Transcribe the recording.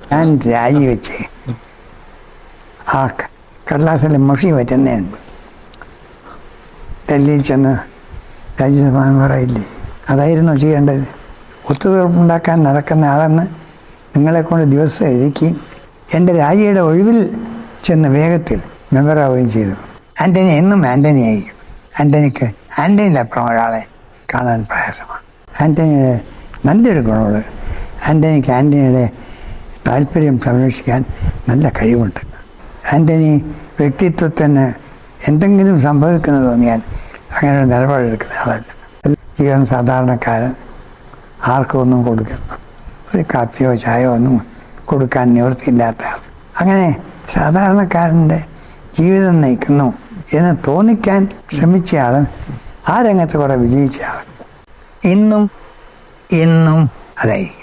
ഞാൻ രാജിവെച്ച് ആ കടലാസിൽ മുഷി പറ്റുന്നതിന് മുമ്പ് ഡൽഹിയിൽ ചെന്ന് രാജ്യസഭാ പറയില്ലേ അതായിരുന്നു ചെയ്യേണ്ടത്. ഒത്തുതീർപ്പുണ്ടാക്കാൻ നടക്കുന്ന ആളെന്ന് നിങ്ങളെക്കൊണ്ട് ദിവസം എഴുതിക്കുകയും എന്റെ രാജിയുടെ ഒഴിവിൽ ചെന്ന് വേഗത്തിൽ മെമ്പറാവുകയും ചെയ്തു. ആന്റണി എന്നും ആന്റണി ആയിരിക്കും. ആന്റണിക്ക് ആന്റണിയിലപ്പുറം ഒരാളെ കാണാൻ പ്രയാസമാണ്. ആന്റണിയുടെ നല്ലൊരു ഗുണമുള്ളത് ആന്റണിക്ക് ആന്റണിയുടെ താല്പര്യം സംരക്ഷിക്കാൻ നല്ല കഴിവുണ്ട്. ആന്റണി വ്യക്തിത്വത്തിന് എന്തെങ്കിലും സംഭവിക്കുന്നു തോന്നിയാൽ അങ്ങനെ ഒരു നിലപാടെടുക്കുന്ന ആളല്ല. ജീവൻ സാധാരണക്കാരൻ ആർക്കും ഒന്നും കൊടുക്കുന്നു. ഒരു കാപ്പിയോ ചായയോ ഒന്നും കൊടുക്കാൻ നിവൃത്തിയില്ലാത്ത ആൾ. അങ്ങനെ സാധാരണക്കാരന്റെ ജീവിതം നയിക്കുന്നു എന്ന് തോന്നിക്കാൻ ശ്രമിച്ച ആൾ ആ രംഗത്ത് കുറേ വിജയിച്ച ആൾ ഇന്നും എന്നും അതായിരിക്കും.